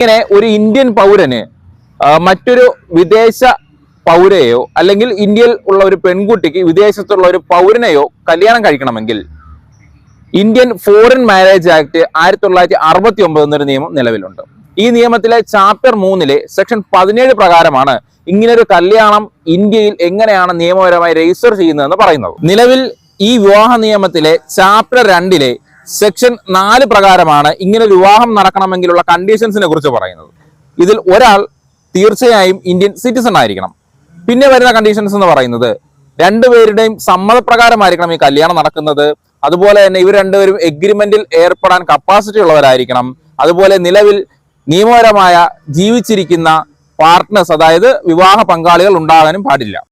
ഇങ്ങനെ ഒരു ഇന്ത്യൻ പൗരന് മറ്റൊരു വിദേശ പൗരയോ അല്ലെങ്കിൽ ഇന്ത്യയിൽ ഉള്ള ഒരു പെൺകുട്ടിക്ക് വിദേശത്തുള്ള ഒരു പൗരനെയോ കല്യാണം കഴിക്കണമെങ്കിൽ ഇന്ത്യൻ ഫോറിൻ മാരേജ് ആക്ട് ആയിരത്തി തൊള്ളായിരത്തി അറുപത്തി ഒമ്പത് എന്നൊരു നിയമം നിലവിലുണ്ട്. ഈ നിയമത്തിലെ ചാപ്റ്റർ മൂന്നിലെ സെക്ഷൻ പതിനേഴ് പ്രകാരമാണ് ഇങ്ങനൊരു കല്യാണം ഇന്ത്യയിൽ എങ്ങനെയാണ് നിയമപരമായി രജിസ്റ്റർ ചെയ്യുന്നതെന്ന് പറയുന്നത്. നിലവിൽ ഈ വിവാഹ നിയമത്തിലെ ചാപ്റ്റർ രണ്ടിലെ സെക്ഷൻ നാല് പ്രകാരമാണ് ഇങ്ങനെ വിവാഹം നടക്കണമെങ്കിലുള്ള കണ്ടീഷൻസിനെ കുറിച്ച് പറയുന്നത്. ഇതിൽ ഒരാൾ തീർച്ചയായും ഇന്ത്യൻ സിറ്റിസൺ ആയിരിക്കണം. പിന്നെ വരുന്ന കണ്ടീഷൻസ് എന്ന് പറയുന്നത് രണ്ടുപേരുടെയും സമ്മതപ്രകാരമായിരിക്കണം ഈ കല്യാണം നടക്കുന്നത്. അതുപോലെ തന്നെ ഇവർ രണ്ടുപേരും എഗ്രിമെന്റിൽ ഏർപ്പെടാൻ കപ്പാസിറ്റി ഉള്ളവരായിരിക്കണം. അതുപോലെ നിലവിൽ നിയമപരമായ ജീവിച്ചിരിക്കുന്ന പാർട്ട്നേഴ്സ് അതായത് വിവാഹ പങ്കാളികൾ ഉണ്ടാകാനും പാടില്ല.